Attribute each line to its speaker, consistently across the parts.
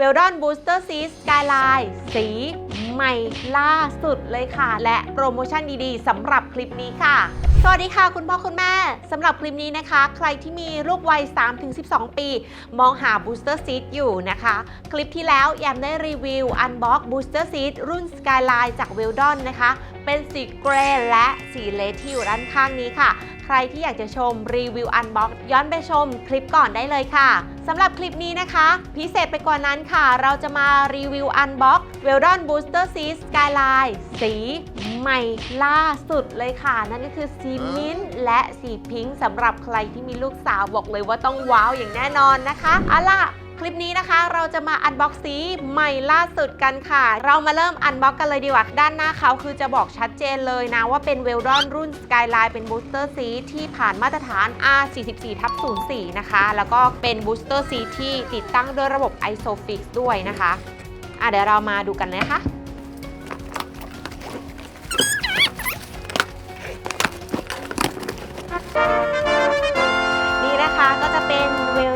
Speaker 1: w e l d o n Booster Seat Skyline สีใหม่ล่าสุดเลยค่ะ และโปรโมชั่นดีๆสำหรับคลิปนี้ค่ะ สวัสดีค่ะคุณพ่อคุณแม่สำหรับคลิปนี้นะคะ ใครที่มีลูกวัย 3-12 ปี มองหา Booster Seat อยู่นะคะ คลิปที่แล้วแยมได้รีวิว Unbox Booster Seat รุ่น Skyline จาก w e l d o n นะคะ เป็นสีเกรย์และสีเลที่อยู่ด้านข้างนี้ค่ะ ใครที่อยากจะชมรีวิว Unbox ย้อนไปชมคลิปก่อนได้เลยค่ะสำหรับคลิปนี้นะคะ พิเศษไปกว่านั้นค่ะ เราจะมารีวิว Unbox w e l d o n Booster Seat Skyline สีใหม่ล่าสุดเลยค่ะ นั่นก็คือสีมิ้นท์และสีพิงค์สำหรับใครที่มีลูกสาวบอกเลยว่าต้องว้าวอย่างแน่นอนนะคะเอาล่ะ คลิปนี้นะคะ เราจะมาอันบ็อกสีใหม่ล่าสุดกันค่ะ เรามาเริ่มอันบ็อกกันเลยดีกว่า ด้านหน้าเขาคือจะบอกชัดเจนเลยนะ ว่าเป็นเวลดอนรุ่น Skyline เป็นบูสเตอร์ซีที่ผ่านมาตรฐาน R44 ทับ04 นะคะ แล้วก็เป็นบูสเตอร์ซีที่ติดตั้งด้วยระบบ ISOFIX ด้วยนะคะ อะเดี๋ยวเรามาดูกันเลยนะคะ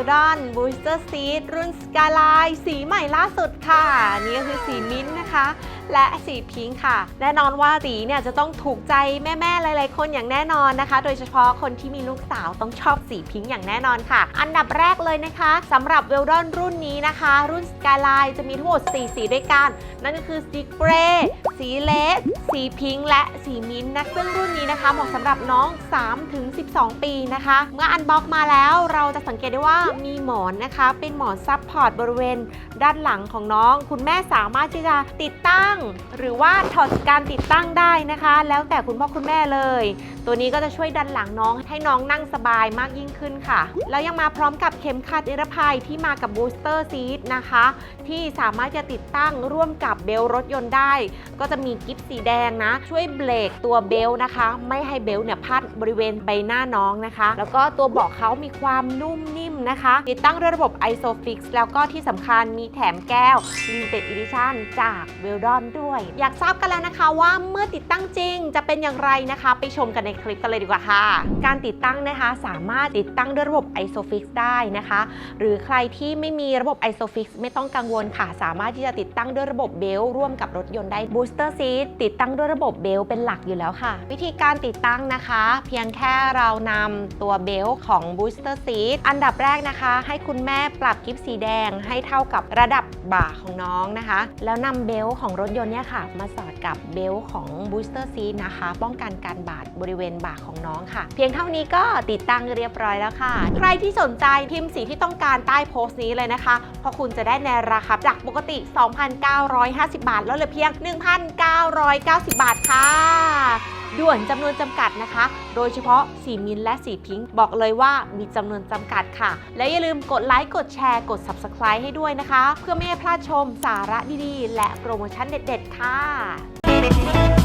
Speaker 1: w e l d o n Booster Seat รุ่น Skyline สีใหม่ล่าสุดค่ะนี่ก็คือสีมิ้นท์นะคะ และสีพิงค์ค่ะ แน่นอนว่าสีเนี่ยจะต้องถูกใจแม่ๆหลายๆคนอย่างแน่นอนนะคะ โดยเฉพาะคนที่มีลูกสาวต้องชอบสีพิงค์อย่างแน่นอนค่ะ อันดับแรกเลยนะคะสำหรับ w e l d o n รุ่นนี้นะคะ รุ่น Skyline จะมีทั้งหมด4สีด้วยกัน นั่นก็คือสีเกรย์สีเลสสีพิงค์และสีมิ้นท์นะซึ่งรุ่นนี้นะคะเหมาะสำหรับน้อง 3-12 ปีนะคะ เมื่ออันบ็อกมาแล้วเราจะสังเกตได้ว่ามีหมอนนะคะ เป็นหมอนซับพอร์ตบริเวณด้านหลังของน้อง คุณแม่สามารถที่จะติดตั้งหรือว่าถอดการติดตั้งได้นะคะ แล้วแต่คุณพ่อคุณแม่เลย ตัวนี้ก็จะช่วยดันหลังน้องให้น้องนั่งสบายมากยิ่งขึ้นค่ะ แล้วยังมาพร้อมกับเข็มขัดนิรภัยที่มากับบูสเตอร์ซีทนะคะ ที่สามารถจะติดตั้งร่วมกับเบลต์รถยนต์ได้ ก็จะมีกิฟสีแดงนะ ช่วยเบรกตัวเบล์นะคะ ไม่ให้เบล์เนี่ยพาดบริเวณใบหน้าน้องนะคะ แล้วก็ตัวเบาะเขามีความนุ่มนิ่มนะคะ ติดตั้งด้วยระบบ ISOFIX แล้วก็ที่สำคัญมีแถมแก้ว Limited Edition จาก w e l d o n ด้วย อยากทราบกันแล้วนะคะว่าเมื่อติดตั้งจริงจะเป็นอย่างไรนะคะ ไปชมกันในคลิปกันเลยดีกว่าค่ะ การติดตั้งนะคะสามารถติดตั้งด้วยระบบ ISOFIX ได้นะคะ หรือใครที่ไม่มีระบบ ISOFIX ไม่ต้องกังวลค่ะ สามารถที่จะติดตั้งด้วยระบบเบลร่วมกับรถยนต์ได้ Booster Seat ติดตั้งด้วยระบบเบลเป็นหลักอยู่แล้วค่ะ วิธีการติดตั้งนะคะ เพียงแค่เรานำตัวเบลของ Booster Seat อันดับแรกนะคะ ให้คุณแม่ปรับกิฟสีแดงให้เท่ากับระดับบ่าของน้องนะคะ แล้วนำเบลของรถยนต์เนี่ยค่ะมาสอดกับเบลของ Booster Seat นะคะ ป้องกันการบาดบริเวณบ่าของน้องค่ะ เพียงเท่านี้ก็ติดตั้งเรียบร้อยแล้วค่ะ ใครที่สนใจพิมพ์สีที่ต้องการใต้โพสต์นี้เลยนะคะ เพราะคุณจะได้ในราคาจากปกติ 2,950 บาทแล้วเหลือเพียง 1,990 บาทค่ะ ด่วนจำนวนจำกัดนะคะ โดยเฉพาะสีมินและสีพิงค์บอกเลยว่ามีจำนวนจำกัดค่ะ และอย่าลืมกดไลค์กดแชร์กด Subscribe ให้ด้วยนะคะ เพื่อไม่ให้พลาดชมสาระดีๆ และโปรโมชั่นเด็ด ๆ ค่ะ